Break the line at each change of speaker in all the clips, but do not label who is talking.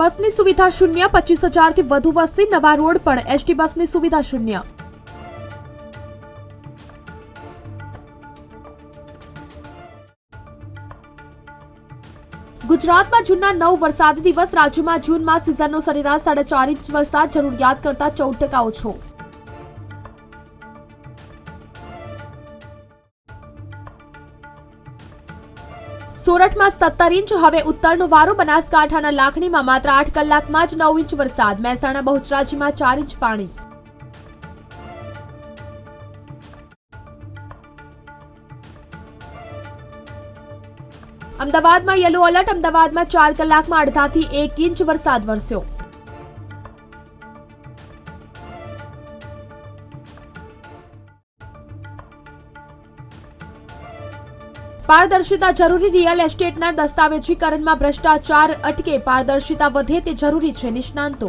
બસની સુવિધા શૂન્ય, પચીસ હજારથી વધુ વસ્તી, નવા રોડ પણ. એસટી બસની સુવિધા શૂન્ય. ગુજરાતમાં જૂનના નવ વરસાદી દિવસ. રાજ્યમાં જૂનમાં સિઝનનો સરેરાશ સાડા ચાર ઇંચ વરસાદ. જરૂરિયાત કરતા ચૌદ ટકા ઓછો. સોરઠમાં સત્તર ઇંચ, હવે ઉત્તરનો વારો બનાસકાંઠાના લાખણીમાં માત્ર આઠ કલાકમાં જ નવ ઇંચ વરસાદ. મહેસાણા બહુચરાજીમાં ચાર ઇંચ પાણી. અમદાવાદમાં યલો એલર્ટ, અમદાવાદમાં ચાર કલાકમાં અડધાથી એક ઇંચ વરસાદ વરસ્યો. પારદર્શિતા જરૂરી રિયલ એસ્ટેટના દસ્તાવેજીકરણમાં ભ્રષ્ટાચાર અટકે પારદર્શિતા વધે તે જરૂરી છે નિષ્ણાંતો.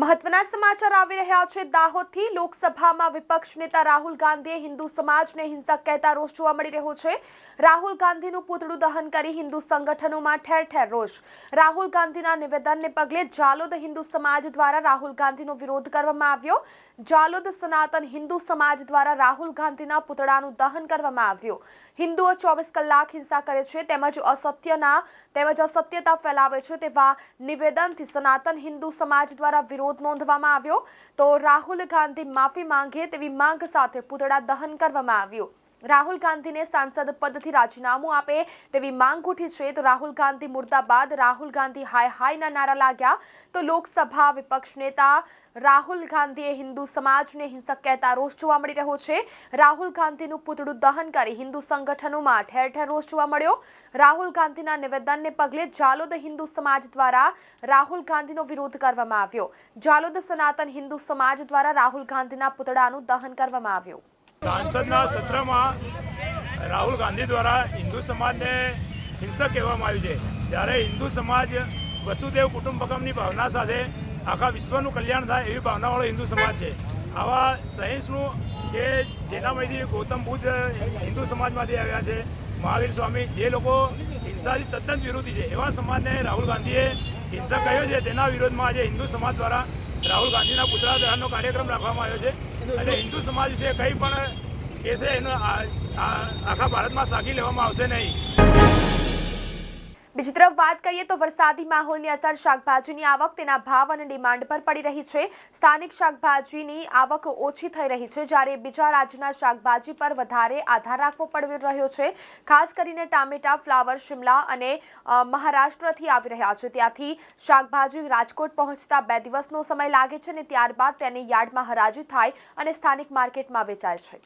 મહત્વના સમાચાર આવી રહ્યા છે. દાહોદથી લોકસભામાં વિપક્ષ નેતા રાહુલ ગાંધીએ હિન્દુ સમાજને હિંસક કહેતા રોષ જોવા મળી રહ્યો છે. રાહુલ ગાંધીનું પૂતળું દહન કરી હિન્દુ સંગઠનોમાં ઠેર ઠેર રોષ. રાહુલ ગાંધીના નિવેદનને પગલે જાલોદ હિન્દુ સમાજ દ્વારા રાહુલ ગાંધીનો વિરોધ કરવામાં આવ્યો. જાલોદ સનાતન હિન્દુ સમાજ દ્વારા રાહુલ ગાંધીના પુતળાનું દહન કરવામાં આવ્યું. હિન્દુઓ ચોવીસ કલાક હિંસા કરે છે, તેમજ અસત્યના, તેમજ અસત્યતા ફેલાવે છે તેવા નિવેદનથી સનાતન હિન્દુ સમાજ દ્વારા વિરોધ નોંધવામાં આવ્યો. તો રાહુલ ગાંધી માફી માંગે તેવી માંગ સાથે પુતળા દહન કરવામાં આવ્યું. રાહુલ ગાંધીને સાંસદ પદથી રાજીનામું આપે તેવી માંગ ઉઠી છે. તો રાહુલ ગાંધી મુર્દાબાદ રાહુલ ગાંધી હાય હાયના નારા લાગ્યા. તો લોકસભા વિપક્ષ નેતા રાહુલ ગાંધીએ હિન્દુ સમાજને હિંસક કહેતા રોષ જોવા મળી રહ્યો છે. રાહુલ ગાંધીનું પૂતળું દહન કરી હિન્દુ સંગઠનોમાં ઠેર ઠેર રોષ જોવા મળ્યો. રાહુલ ગાંધીના નિવેદનને પગલે જાલોદ હિન્દુ સમાજ દ્વારા રાહુલ ગાંધીનો વિરોધ કરવામાં આવ્યો. જાલોદ સનાતન હિન્દુ સમાજ દ્વારા રાહુલ ગાંધીના પૂતળાનું દહન કરવામાં આવ્યું.
સાંસદના સત્રમાં રાહુલ ગાંધી દ્વારા હિન્દુ સમાજને હિંસક કહેવામાં આવ્યું છે. જ્યારે હિન્દુ સમાજ વસુદેવ કુટુંબકમની ભાવના સાથે આખા વિશ્વનું કલ્યાણ થાય એવી ભાવનાવાળો હિન્દુ સમાજ છે. આવા સહિષ્ણુ કે જેનામાંથી ગૌતમ બુદ્ધ હિન્દુ સમાજમાંથી આવ્યા છે, મહાવીર સ્વામી, જે લોકો હિંસાથી તદ્દન વિરોધી છે, એવા સમાજને રાહુલ ગાંધીએ હિંસક કહ્યો છે. તેના વિરોધમાં આજે હિન્દુ સમાજ દ્વારા રાહુલ ગાંધીના પુતળા દહનનો કાર્યક્રમ રાખવામાં આવ્યો છે. અને હિન્દુ સમાજ વિશે કંઈ પણ કહેશે એનો આખા ભારતમાં સાખી લેવામાં આવશે નહીં.
બીજી તરફ વાત કરીએ તો વરસાદી માહોલની અસર શાકભાજીની આવક તેના ભાવ અને ડિમાન્ડ પર પડી રહી છે. સ્થાનિક શાકભાજીની આવક ઓછી થઈ રહી છે જ્યારે બીજા રાજ્યના શાકભાજી પર વધારે આધાર રાખવો પડી રહ્યો છે. ખાસ કરીને ટામેટા, ફ્લાવર, શિમલા અને મહારાષ્ટ્રથી આવી રહ્યા છે. ત્યાંથી શાકભાજી રાજકોટ પહોંચતા બે દિવસનો સમય લાગે છે અને ત્યારબાદ તેની યાર્ડમાં હરાજી થાય અને સ્થાનિક માર્કેટમાં વેચાય છે.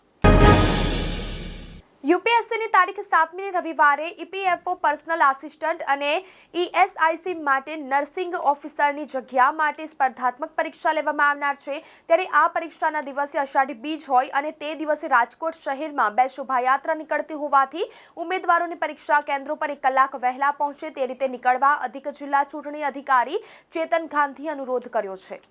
યુપીએસસીની તારીખ સાતમી રવિવારે ઈપીએફઓ પર્સનલ આસિસ્ટન્ટ અને ઈએસઆઈસી માટે નર્સિંગ ઓફિસરની જગ્યા માટે સ્પર્ધાત્મક પરીક્ષા લેવામાં આવનાર છે. ત્યારે આ પરીક્ષાના દિવસે અષાઢી બીજ હોય અને તે દિવસે રાજકોટ શહેરમાં બે શોભાયાત્રા નીકળતી હોવાથી ઉમેદવારોને પરીક્ષા કેન્દ્રો પર એક કલાક વહેલા પહોંચે તે રીતે નીકળવા અધિક જિલ્લા ચૂંટણી અધિકારી ચેતન ગાંધી અનુરોધ કર્યો છે.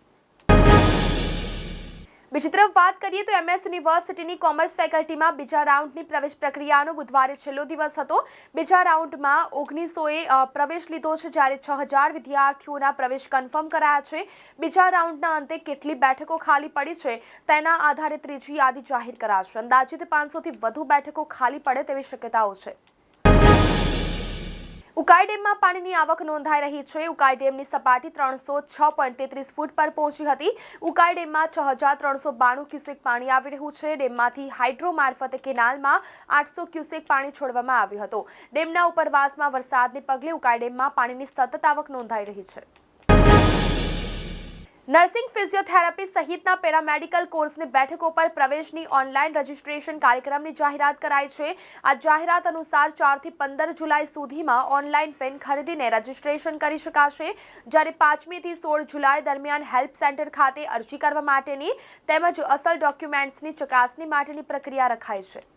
બીજી તરફ વાત કરીએ તો એમએસ યુનિવર્સિટીની કોમર્સ ફેકલ્ટીમાં બીજા રાઉન્ડની પ્રવેશ પ્રક્રિયાનો બુધવારે છેલ્લો દિવસ હતો. બીજા રાઉન્ડમાં ઓગણીસોએ પ્રવેશ લીધો છે જ્યારે છ હજાર વિદ્યાર્થીઓના પ્રવેશ કન્ફર્મ કરાયા છે. બીજા રાઉન્ડના અંતે કેટલી બેઠકો ખાલી પડી છે તેના આધારે ત્રીજી યાદી જાહેર કરાશે. અંદાજિત પાંચસોથી વધુ બેઠકો ખાલી પડે તેવી શક્યતાઓ છે. ઉકાઈ ડેમમાં પાણીની આવક નોંધાઈ રહી છે. ઉકાઈ ડેમની સપાટી ત્રણસો છ પોઈન્ટ તેત્રીસ ફૂટ પર પહોંચી હતી. ઉકાઈ ડેમમાં છ હજાર ત્રણસો બાણું ક્યુસેક પાણી આવી રહ્યું છે. ડેમમાંથી હાઇડ્રો મારફતે કેનાલમાં આઠસો ક્યુસેક પાણી છોડવામાં આવ્યું હતું. ડેમના ઉપરવાસમાં વરસાદને પગલે ઉકાઈ ડેમમાં પાણીની સતત આવક નોંધાઈ રહી છે. નર્સિંગ ફિઝિયોથેરાપી સહિતના પેરામેડિકલ કોર્સની બેઠકો પર પ્રવેશની ઓનલાઈન રજિસ્ટ્રેશન કાર્યક્રમની જાહેરાત કરાઈ છે. આ જાહેરાત અનુસાર ચારથી પંદર જુલાઈ સુધીમાં ઓનલાઈન પેન ખરીદીને રજિસ્ટ્રેશન કરી શકાશે. જ્યારે પાંચમીથી સોળ જુલાઈ દરમિયાન હેલ્પ સેન્ટર ખાતે અરજી કરવા માટેની તેમજ અસલ ડોક્યુમેન્ટ્સની ચકાસણી માટેની પ્રક્રિયા રખાઈ છે.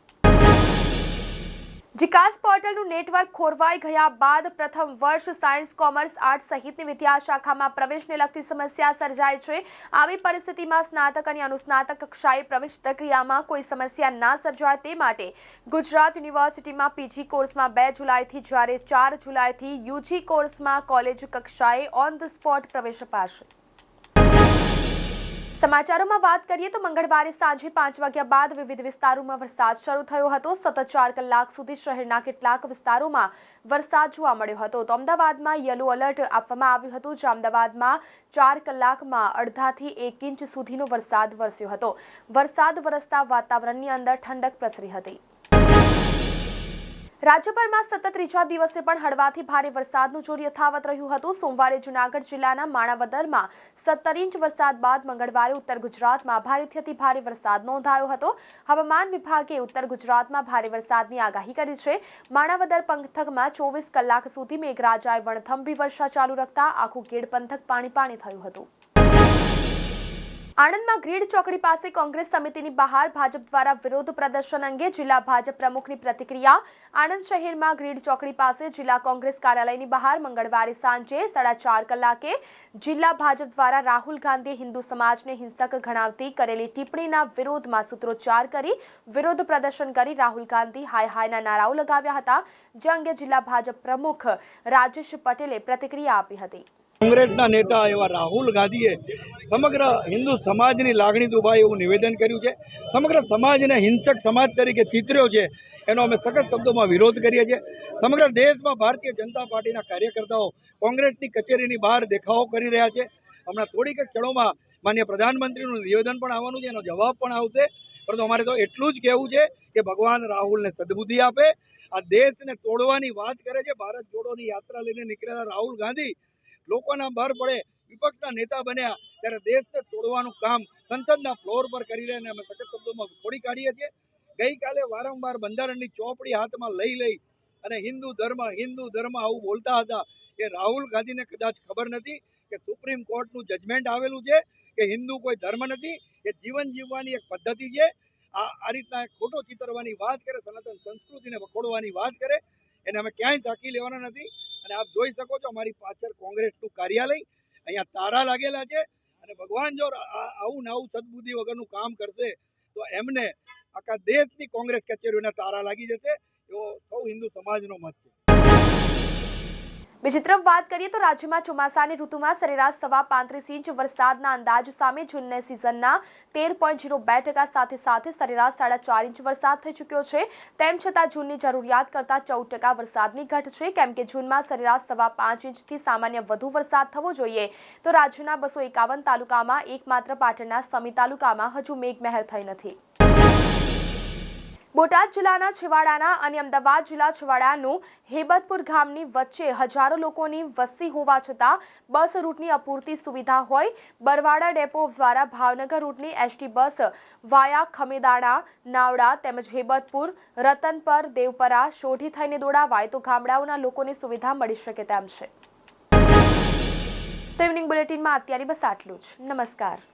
વિકાસ પોર્ટલનું નેટવર્ક ખોરવાઈ ગયા બાદ પ્રથમ વર્ષ સાયન્સ, કોમર્સ, આર્ટ્સ સહિતની વિદ્યા શાખામાં પ્રવેશને લગતી સમસ્યા સર્જાય છે. આવી પરિસ્થિતિમાં સ્નાતક અને અનુસ્નાતક કક્ષાએ પ્રવેશ પ્રક્રિયામાં કોઈ સમસ્યા ના સર્જાય તે માટે ગુજરાત યુનિવર્સિટીમાં પીજી કોર્સમાં બે જુલાઈથી જ્યારે ચાર જુલાઈથી યુજી કોર્સમાં કોલેજ કક્ષાએ ઓન ધ સ્પોટ પ્રવેશ અપાશે. સમાચારોમાં વાત કરીએ તો મંગળવારે સાંજે પાંચ વાગ્યા બાદ વિવિધ વિસ્તારોમાં વરસાદ શરૂ થયો હતો. સતત ચાર કલાક સુધી શહેરના કેટલાક વિસ્તારોમાં વરસાદ જોવા મળ્યો હતો. તો અમદાવાદમાં યલો એલર્ટ આપવામાં આવ્યું હતું, જે અમદાવાદમાં ચાર કલાકમાં અડધાથી એક ઇંચ સુધીનો વરસાદ વરસ્યો હતો. વરસાદ વરસતા વાતાવરણની અંદર ઠંડક પ્રસરી હતી. રાજ્યભરમાં સતત ત્રીજા દિવસે પણ હળવાથી ભારે વરસાદનું જોર યથાવત રહ્યું હતું. સોમવારે જૂનાગઢ જિલ્લાના માણાવદરમાં સત્તર ઇંચ વરસાદ બાદ મંગળવારે ઉત્તર ગુજરાતમાં ભારેથી અતિ ભારે વરસાદ નોંધાયો હતો. હવામાન વિભાગે ઉત્તર ગુજરાતમાં ભારે વરસાદની આગાહી કરી છે. માણાવદર પંથકમાં ચોવીસ કલાક સુધી મેઘરાજાએ વણથંભી વર્ષા ચાલુ રાખતા આખું ગેડ પંથક પાણી પાણી થયું હતું. આણંદમાં ગ્રીડ ચોકડી પાસે કોંગ્રેસ સમિતિની બહાર ભાજપ દ્વારા વિરોધ પ્રદર્શન અંગે જિલ્લા ભાજપ પ્રમુખની પ્રતિક્રિયા. આણંદ શહેરમાં ગ્રીડ ચોકડી પાસે જિલ્લા કોંગ્રેસ કાર્યાલયની બહાર મંગળવારે સાંજે સાડા ચાર કલાકે જિલ્લા ભાજપ દ્વારા રાહુલ ગાંધીએ હિન્દુ સમાજને હિંસક ગણાવતી કરેલી ટિપ્પણીના વિરોધમાં સૂત્રોચ્ચાર કરી વિરોધ પ્રદર્શન કરી રાહુલ ગાંધી હાય હાયના નારાઓ લગાવ્યા હતા, જે અંગે જિલ્લા ભાજપ પ્રમુખ રાજેશ પટેલે પ્રતિક્રિયા આપી હતી.
કોંગ્રેસના નેતા એવા રાહુલ ગાંધીએ સમગ્ર હિન્દુ સમાજની લાગણી દુભાઈ એવું નિવેદન કર્યું છે. સમગ્ર સમાજને હિંસક સમાજ તરીકે ચિતર્યો છે. એનો અમે સખત શબ્દોમાં વિરોધ કરીએ છીએ. સમગ્ર દેશમાં ભારતીય જનતા પાર્ટીના કાર્યકર્તાઓ કોંગ્રેસની કચેરીની બહાર દેખાવો કરી રહ્યા છે. હમણાં થોડીક ક્ષણોમાં માન્ય પ્રધાનમંત્રીનું નિવેદન પણ આવવાનું છે. એનો જવાબ પણ આવશે. પરંતુ અમારે તો એટલું જ કહેવું છે કે ભગવાન રાહુલને સદબુદ્ધિ આપે. આ દેશને તોડવાની વાત કરે છે. ભારત જોડોની યાત્રા લઈને નીકળેલા રાહુલ ગાંધી લોકોના બહાર પડે, વિપક્ષના નેતા બન્યા, ત્યારે દેશને તોડવાનું કામ સંસદના ફ્લોર પર કરી રહ્યા અમે સખત શબ્દોમાં ખોડી કાઢીએ છીએ. ગઈકાલે વારંવાર બંધારણની ચોપડી હાથમાં લઈ લઈ અને હિન્દુ ધર્મ હિન્દુ ધર્મ આવું બોલતા હતા એ રાહુલ ગાંધીને કદાચ ખબર નથી કે સુપ્રીમ કોર્ટનું જજમેન્ટ આવેલું છે કે હિન્દુ કોઈ ધર્મ નથી એ જીવન જીવવાની એક પદ્ધતિ છે. આ આ રીતના ખોટો ચિતરવાની વાત કરે, સનાતન સંસ્કૃતિને વખોડવાની વાત કરે, એને અમે ક્યાંય ઝાંકી લેવાના નથી. અને આપ જોઈ શકો છો અમારી પાછળ કોંગ્રેસનું કાર્યાલય, અહીંયા તારા લાગેલા છે અને ભગવાન જો આવું ને આવું સદબુદ્ધિ વગરનું કામ કરશે, તો એમને આખા દેશની કોંગ્રેસ કચેરીઓના તારા લાગી જશે, એવો સૌ હિન્દુ સમાજનો મત છે.
બીજી તરફ વાત કરીએ તો રાજ્યમાં ચોમાસાની ઋતુમાં સરેરાશ સવા પાંત્રીસ ઇંચ વરસાદના અંદાજ સામે જૂનને સિઝનના તેર પોઈન્ટ ઝીરો બે ટકા સાથે સાથે સરેરાશ સાડા ચાર ઇંચ વરસાદ થઈ ચૂક્યો છે. તેમ છતાં જૂનની જરૂરિયાત કરતાં ચૌદ ટકા વરસાદની ઘટ છે. કેમ કે જૂનમાં સરેરાશ સવા પાંચ ઇંચથી સામાન્ય વધુ વરસાદ થવો જોઈએ. તો રાજ્યના બસો એકાવન તાલુકામાં એકમાત્ર પાટણના સમી તાલુકામાં હજુ મેઘમહેર થઈ નથી. બોટાદ જિલ્લાના છેવાડાના અને અમદાવાદ જિલ્લા છેવાડાનું હેબતપુર ગામની વચ્ચે હજારો લોકોની વસ્તી હોવા છતાં બસ રૂટની અપૂરતી સુવિધા હોય, બરવાડા ડેપો દ્વારા ભાવનગર રૂટની એસટી બસ વાયા ખમેદાણા, નાવડા તેમજ હેબતપુર, રતનપર, દેવપરા, શોઢી થઈને દોડાવાય તો ગામડાઓના લોકોને સુવિધા મળી શકે તેમ છે. તો ઇવનિંગ બુલેટિનમાં અત્યારે બસ આટલું જ. નમસ્કાર.